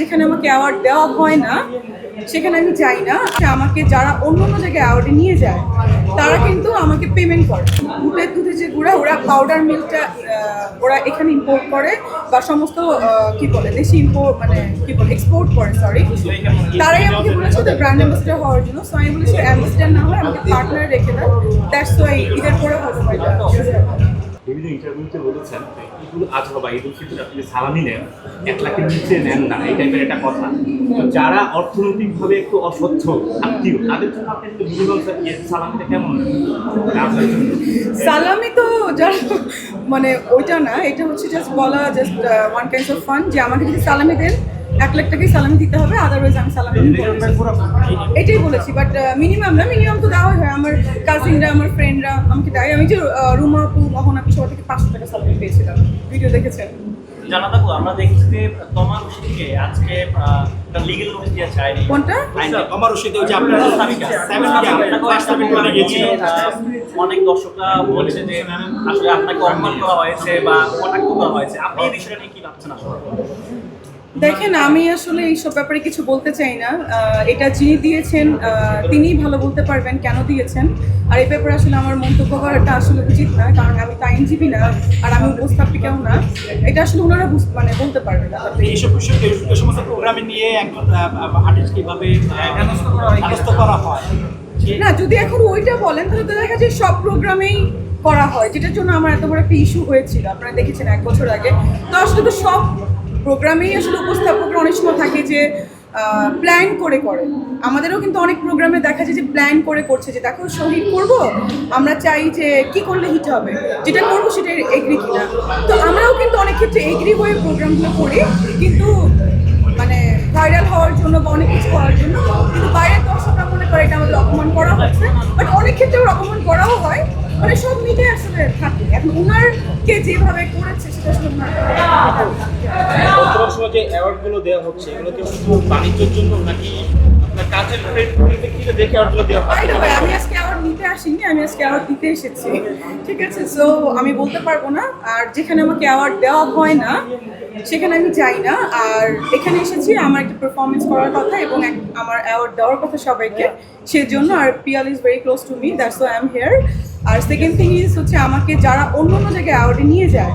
যেখানে আমাকে অ্যাওয়ার্ড দেওয়া হয় না, সেখানে আমি যাই না। আমাকে যারা অন্য অন্য জায়গায় অ্যাওয়ার্ডে নিয়ে যায়, তারা কিন্তু আমাকে পেমেন্ট করে। দুধের দুধে যে গুঁড়া, ওরা পাউডার মিল্কটা ওরা এখানে ইম্পোর্ট করে বা সমস্ত কি বলে, দেশি ইম্পোর্ট মানে কি বলে এক্সপোর্ট করে সরি তারাই আমাকে বলেছে যে ব্র্যান্ড অ্যাম্বাসিডার হওয়ার জন্য। সো আমি বলেছি অ্যাম্বাসিডার না হয় আমাকে পার্টনার রেখে দেয় দ্যাটস ওয়াই ঈদের পরে হয়তো এটা বিভিন্ন ইন্টারভিউতে বলেছেন ঈদুল আজহা বা ফিতর আপনি সালামি নেন, এক লাখের নিচে নেন না, এই টাইপের একটা কথা। যারা অর্থনৈতিকভাবে একটু অসচ্ছল আত্মীয়, তাদের জন্য আপনি একটু মিনিমাম সালামিটা কেমন সালামি তো যারা মানে ওইটা না, এটা হচ্ছে জাস্ট বলা just one kind of fun যে আমাকে যদি সালামি দেন এক লাখ টাকাই সালামি দিতে হবে আদারওয়াইজ আমি সালামি এটাই বলেছি বাট মিনিমাম না মিনিমাম তো দেওয়াই হয়। আমার কাজিনরা আমার ফ্রেন্ডরা আমাকে দেয়। আমি যে রুমা আপু মোহন আপু সবার থেকে পাঁচশো টাকা সালামি পেয়েছিলাম। ভিডিও দেখেছেন? জানা থাকো আমরা দেখছি যে তোমার রশিদকে আজকে লিগেল নোটিশ দিয়ে চাইনি কোনটা? আমার রশিদে ওই যে আপনার সেভেন ফার্স্ট গিয়েছিল। অনেক দর্শকরা বলছে যে আসলে আপনাকে অপমান করা হয়েছে বা কটাক্ষ করা হয়েছে। আপনি এই বিষয়টা নিয়ে কি ভাবছেন আসলে? দেখেন আমি আসলে এইসব ব্যাপারে কিছু বলতে চাই না। এটা যিনি দিয়েছেন তিনিই ভালো বলতে পারবেন কেন দিয়েছেন। আর এই ব্যাপারে আসলে আমার মন্তব্য করাটা আসলে উচিত না কারণ আমি তো আইনজীবী না আর আমি উপস্থাপিকাও না। এটা আসলে ওনারা মানে বলতে পারবেন না। এইসব বিষয় এই এই সমস্ত প্রোগ্রামে নিয়ে একজন আর্টিস্ট কীভাবে করা হয়? না যদি এখন ওইটা বলেন তাহলে তো দেখা যায় সব প্রোগ্রামেই করা হয় যেটার জন্য আমার এত বড় একটা ইস্যু হয়েছিল। আপনারা দেখেছেন এক বছর আগে। তো আসলে তো সব প্রোগ্রামেই আসলে উপস্থাপকরা অনেক সময় থাকে যে প্ল্যান করে করে। আমাদেরও কিন্তু অনেক প্রোগ্রামে দেখা যায় যে প্ল্যান করে করছে যে, দেখো, শহীদ করব, আমরা চাই যে, কি করলে হিট হবে? যেটা করব সেটা এগ্রি কিনা? তো আমরাও কিন্তু অনেক ক্ষেত্রে এগ্রি হয়ে প্রোগ্রামগুলো করি, কিন্তু মানে ভাইরাল হওয়ার জন্য বা অনেক কিছু করার জন্য কিন্তু বাইরের দর্শকরা মনে করে এটা আমাদের অপমান করা হচ্ছে। বাট অনেক ক্ষেত্রে অপমান করাও হয়। মানে সব মিলে আসলে থাকে। এখন উনারকে যেভাবে করেছে সেটা আসলে বর্তমান সময় যে অ্যাওয়ার্ডগুলো দেওয়া হচ্ছে এগুলো কি শুধু বাণিজ্যের জন্য নাকি আপনার কাজের পরিপ্রেক্ষিতে দেখে অ্যাওয়ার্ডগুলো দেওয়া হয়? By the way, আমি আজকে আবার নিতে আসিনি আমি আজকে অ্যাওয়ার্ড দিতে এসেছি। ঠিক আছে সো আমি বলতে পারব না আর যেখানে আমাকে অ্যাওয়ার্ড দেওয়া হয় না সেখানে আমি যাই না। আর এখানে এসেছি আমার একটা পারফরমেন্স করার কথা এবং আমার অ্যাওয়ার্ড দেওয়ার কথা সবাইকে। সেজন্য আর Piyal is very close to me that's why I am here R second thing is হচ্ছে আমাকে যারা অন্য অন্য জায়গায় অ্যাওয়ার্ডে নিয়ে যায়,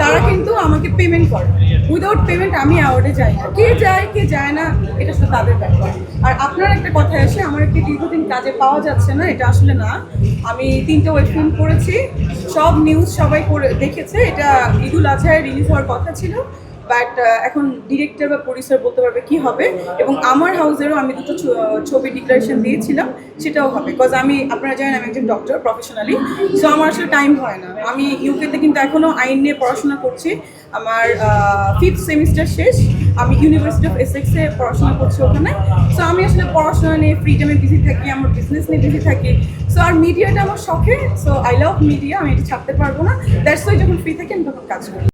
তারা কিন্তু আমাকে পেমেন্ট করে। উইদাউট পেমেন্ট আমি অ্যাওয়ার্ডে যাই না। কে যায় কে যায় না, এটা শুধু তাদের ব্যাপার। আর আপনার একটা কথা এসে আমার একটি দীর্ঘদিন কাজে পাওয়া যাচ্ছে না, এটা আসলে না। আমি তিনটে ওয়েব ফিল্ম করেছি, সব নিউজ সবাই করে দেখেছে। এটা ঈদুল আজহায় রিলিজ হওয়ার কথা ছিল। বাট এখন ডিরেক্টর বা প্রডিউসার বলতে পারবে কি হবে। এবং আমার হাউসেরও আমি দুটো ছবি ডিক্লারেশন দিয়েছিলাম, সেটাও হবে। বিকজ আমি, আপনারা জানেন আমি একজন ডক্টর প্রফেশনালি সো আমার আসলে টাইম হয় না। আমি ইউকেতে কিন্তু এখনও আইন নিয়ে পড়াশোনা করছি। আমার ফিফথ সেমিস্টার শেষ। আমি ইউনিভার্সিটি অফ এসেক্সে পড়াশোনা করছি ওখানে। সো আমি আসলে পড়াশোনা নিয়ে ফ্রি টাইমে বিজি থাকি, আমার বিজনেস নিয়ে বিজি থাকি। সো আর মিডিয়াটা আমার শখে সো আই লাভ মিডিয়া আমি এটা ছাড়তে পারব না। দ্যাটস ওয়াই যখন ফ্রি থাকি, আমি তখন কাজ করি।